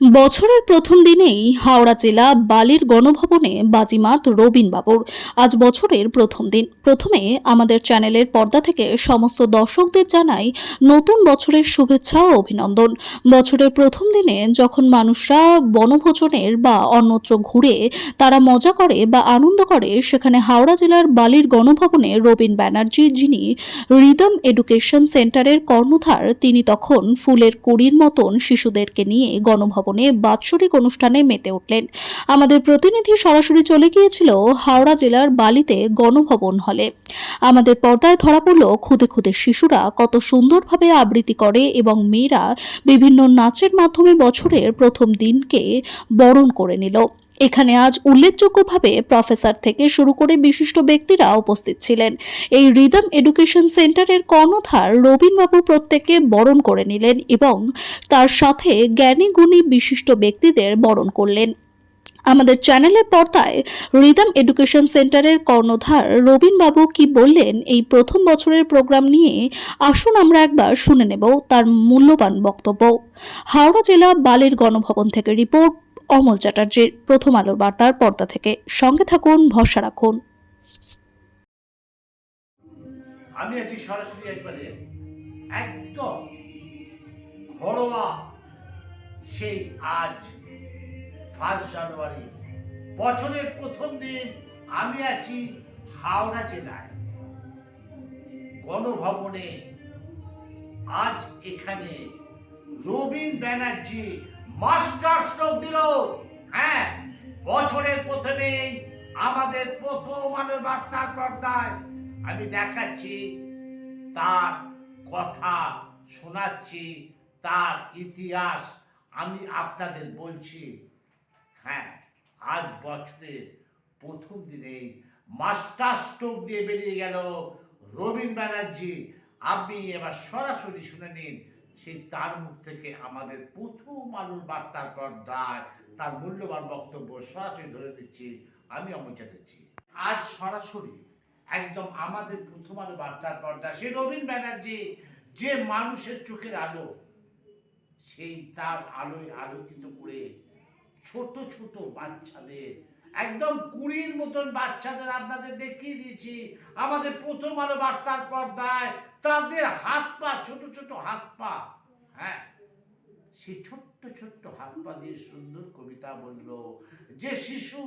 বছরের প্রথম দিনেই হাওড়া জেলা বালির গণভবনে বাজিমাত রবিন বাবুর আজ বছরের প্রথম দিন। প্রথমে আমাদের চ্যানেলের পর্দা থেকে সমস্ত দর্শকদের জানাই নতুন বছরের শুভেচ্ছা ও অভিনন্দন। বছরের প্রথম দিনে যখন মানুষরা বনভোজনের বা অন্যত্র ঘুরে তারা মজা করে বা আনন্দ করে, সেখানে হাওড়া জেলার বালির গণভবনে রবিন ব্যানার্জি যিনি রিদম এডুকেশন সেন্টারের কর্ণধার, তিনি তখন ফুলের কুড়ির মতন শিশুদেরকে নিয়ে গণভবনে বাৎসরিক অনুষ্ঠানে মেতে উঠলেন। আমাদের প্রতিনিধি সরাসরি চলে গিয়েছিল হাওড়া জেলার বালিতে গণভবন হলে। আমাদের পর্দায় ধরা পড়ল খুদে খুদে শিশুরা কত সুন্দরভাবে আবৃত্তি করে এবং মেয়েরা বিভিন্ন নাচের মাধ্যমে বছরের প্রথম দিনকে বরণ করে নিল। এখানে আজ উল্লেখযোগ্যভাবে প্রফেসর থেকে শুরু করে বিশিষ্ট ব্যক্তিরা উপস্থিত ছিলেন। এই রিদম এডুকেশন সেন্টারের কর্ণধার রবীনবাবু প্রত্যেককে বরণ করে নিলেন এবং তার সাথে জ্ঞানী গুণী বিশিষ্ট ব্যক্তিদের বরণ করলেন। আমাদের চ্যানেলের পর্দায় রিদম এডুকেশন সেন্টারের কর্ণধার রবীনবাবু কি বললেন এই প্রথম বছরের প্রোগ্রাম নিয়ে আসুন আমরা একবার শুনে নেব তার মূল্যবান বক্তব্য। হাওড়া জেলা বালির গণভবন থেকে রিপোর্ট অমল চ্যাটার্জির প্রথম আলোর বার্তার পর্দা থেকে সঙ্গে থাকুন, ভরসা রাখুন। আমি আছি সরাসরি একবারে একদম ঘরোয়া সেই আজ ফার্স্ট জানুয়ারি। বছরের প্রথম দিন আমি আছি হাওড়া জেলায়। গণভবনে আজ এখানে রবীন ব্যানার্জি মাস্টার স্ট্রোক দিল। হ্যাঁ বছরের প্রথমেই আমাদের প্রথম আলোর বার্তার পর্দায় আমি দেখাচ্ছি, তার কথা শোনাচ্ছি, তার ইতিহাস আমি আপনাদের বলছি। হ্যাঁ আজ বছরের প্রথম দিনেই মাস্টার স্ট্রোক দিয়ে বেরিয়ে গেল রবীন ব্যানার্জি। আপনি এবার সরাসরি শুনে নিন সেই তার মুখ থেকে আমাদের প্রথম আলোর বার্তার পর্দায় তার মূল্যবান বক্তব্য সরাসরি ধরে দিচ্ছি আমি অমল চ্যাটার্জি। আজ সরাসরি একদম আমাদের প্রথম আলো বার্তার পর্দা সে রবীন ব্যানার্জি, যে মানুষের চোখের আলো, সেই তার আলোয় আলোকিত করে ছোট ছোট বাচ্চাদের একদম কুড়ির মতন বাচ্চাদের আপনাদের দেখিয়ে দিয়েছি। আমাদের প্রথম আলো বার্তার পর্দায় তাদের হাত পা, ছোট ছোট হাত পা হ্যাঁ সে ছোট্ট ছোট্ট হাত পা দিয়ে সুন্দর কবিতা বলল। যে শিশু,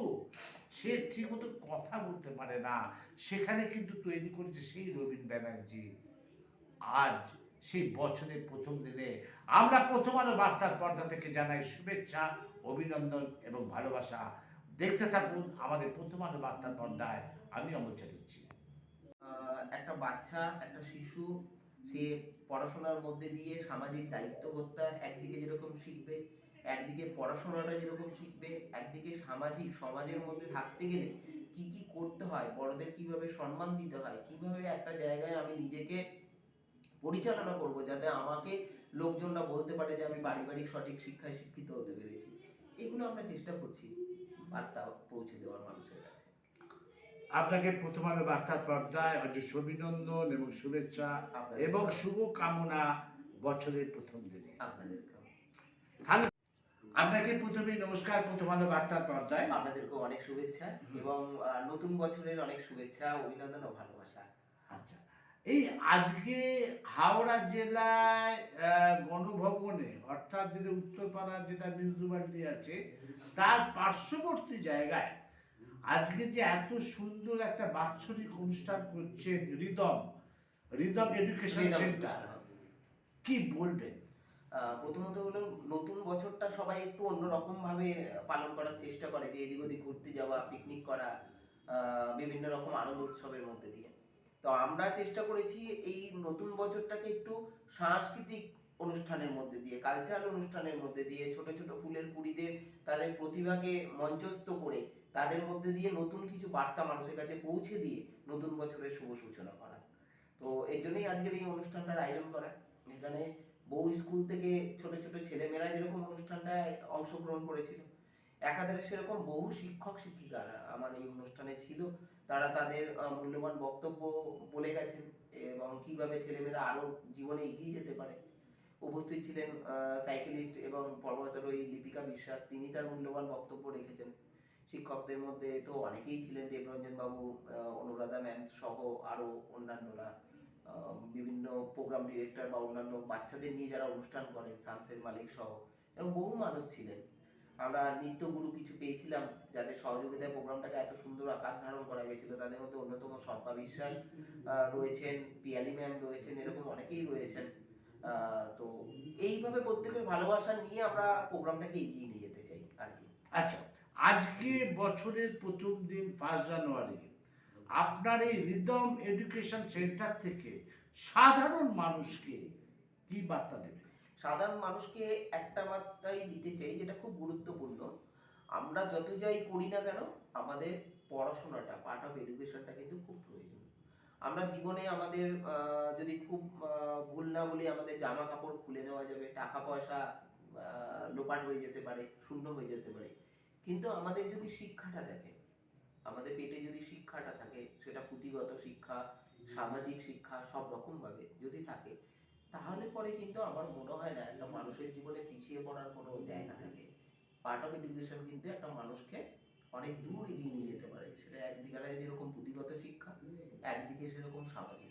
সে ঠিক মতো কথা বলতে পারে না। সেখানে কিন্তু তৈরি করেছে সেই রবীন ব্যানার্জি। আজ সেই বছরের প্রথম দিনে আমরা প্রথম আলো বার্তার পর্দা থেকে জানাই শুভেচ্ছা, অভিনন্দন এবং ভালোবাসা। দেখতে থাকুন আমাদের প্রথম আলো বার্তার পর্দায়। আমি অমর চ্যাটার্জি। একটা বাচ্চা, একটা শিশু, সে পড়াশোনার মধ্যে দিয়ে সামাজিক দায়িত্ববোধটা একদিকে যেরকম শিখবে, একদিকে পড়াশোনাটা যেরকম শিখবে, একদিকে সামাজিক সমাজের মধ্যে থাকতে গেলে কি কি করতে হয়, বড়দের কীভাবে সম্মান দিতে হয়, কীভাবে একটা জায়গায় আমি নিজেকে পরিচালনা করব যাতে আমাকে লোকজনরা বলতে পারে যে আমি পারিবারিক সঠিক শিক্ষায় শিক্ষিত হতে পেরেছি। এগুলো আমরা চেষ্টা করছি। বার্তা পৌঁছে দেওয়ার মানুষের কাছে। আপনাকে প্রথম আলো বার্তার পর্দায় অজস্র অভিনন্দন এবং শুভেচ্ছা এবং শুভ কামনা বছরের প্রথম দিনে। আপনাদেরকেও তাহলে আপনাকে প্রথমে নমস্কার প্রথম আলো বার্তার পর্দায়। আপনাদেরকেও অনেক শুভেচ্ছা এবং নতুন বছরের অনেক শুভেচ্ছা অভিনন্দন ও ভালোবাসা। আচ্ছা। এই আজকে হাওড়া জেলায় গণভবনে অর্থাৎ যেটা উত্তরপাড়া যেটা মিউনিসিপ্যালিটি আছে তার পার্শ্ববর্তী জায়গায় আজকে যে এত সুন্দর একটা বাৎসরিক অনুষ্ঠান করছেন রিদম রিদম এডুকেশন সেন্টার কি বলবেন? প্রথমত হলো নতুন বছরটা সবাই একটু অন্যরকম ভাবে পালন করার চেষ্টা করে যে এদিক ওদিক ঘুরতে যাওয়া পিকনিক করা বিভিন্ন রকম আনন্দ উৎসবের মধ্যে দিয়ে। তো আমরা চেষ্টা করেছি এই নতুন বছরটাকে একটু সাংস্কৃতিক অনুষ্ঠানের মধ্যে দিয়ে কালচারাল অনুষ্ঠানের মধ্যে দিয়ে, ছোট ছোট ফুলের কুড়িদের তাদের প্রতিভাকে মঞ্চস্থ করে তাদের মধ্যে দিয়ে নতুন কিছু বার্তা মানুষের কাছে পৌঁছে দিয়ে নতুন বছরের শুভ সূচনা করা। তো এর জন্যই আজকের এই অনুষ্ঠানটার আয়োজন করা। এখানে বহু স্কুল থেকে ছোট ছোট ছেলেমেয়েরা যেরকম অনুষ্ঠানটায় অংশগ্রহণ করেছিল একাধারে সেরকম বহু শিক্ষক, শিক্ষিকারা আমার এই অনুষ্ঠানে ছিল, তারা তাদের মূল্যবান বক্তব্য বলে গেছেন এবং কীভাবে ছেলেমেয়েরা আরও জীবনে এগিয়ে যেতে পারে। উপস্থিত ছিলেন সাইকেলিস্ট এবং পর্বতারোহী লিপিকা বিশ্বাস, তিনি তার মূল্যবান বক্তব্য রেখেছেন। শিক্ষকদের মধ্যে তো অনেকেই ছিলেন, দেবরঞ্জন বাবু অনুরাধা ম্যাম সহ আরও অন্যান্যরা। বিভিন্ন প্রোগ্রাম ডিরেক্টর বা অন্যান্য বাচ্চাদের নিয়ে যারা অনুষ্ঠান করেন, শামসের মালিক সহ, এবং বহু মানুষ ছিলেন। আমরা নৃত্যগুরু কিছু পেয়েছিলাম যাদের সহযোগিতায় প্রোগ্রামটাকে এত সুন্দর আকার ধারণ করা গেছিল। তাদের মধ্যে অন্যতম শম্পা বিশ্বাস রয়েছেন, পিয়ালি ম্যাম রয়েছেন, এরকম অনেকেই রয়েছেন। তো এইভাবে প্রত্যেকের ভালোবাসা নিয়ে আমরা প্রোগ্রামটাকে এগিয়ে নিয়ে যেতে চাই আর কি। আচ্ছা আজকে বছরের প্রথম দিন ফার্স্ট জানুয়ারি, আপনার এই রিদম এডুকেশন সেন্টার থেকে সাধারণ মানুষকে কি বার্তা দেবে সাধারণ মানুষকে একটা বার্তাই দিতে চাই যেটা খুব গুরুত্বপূর্ণ। আমরা যত যাই করি না কেন, আমাদের পড়াশোনাটা পার্ট অফ এডুকেশনটা কিন্তু খুব প্রয়োজন। আমরা জীবনে আমাদের যদি খুব ভুল না বলি, আমাদের জামা কাপড় খুলে নেওয়া যাবে টাকা পয়সা লোপাট হয়ে যেতে পারে, শূন্য হয়ে যেতে পারে। কিন্তু আমাদের যদি শিক্ষাটা থাকে আমাদের পেটে যদি শিক্ষাটা থাকে, সেটা পুঁথিগত শিক্ষা, সামাজিক শিক্ষা, সব রকম ভাবে যদি থাকে তাহলে পরে কিন্তু আমার মনে হয় না একটা মানুষের জীবনে পিছিয়ে পড়ার কোনো জায়গা থাকে। পার্ট অফ এডুকেশন কিন্তু একটা মানুষকে অনেক দূর এগিয়ে নিয়ে যেতে পারে। সেটা একদিকে যেরকম পুঁথিগত শিক্ষা একদিকে সেরকম সামাজিক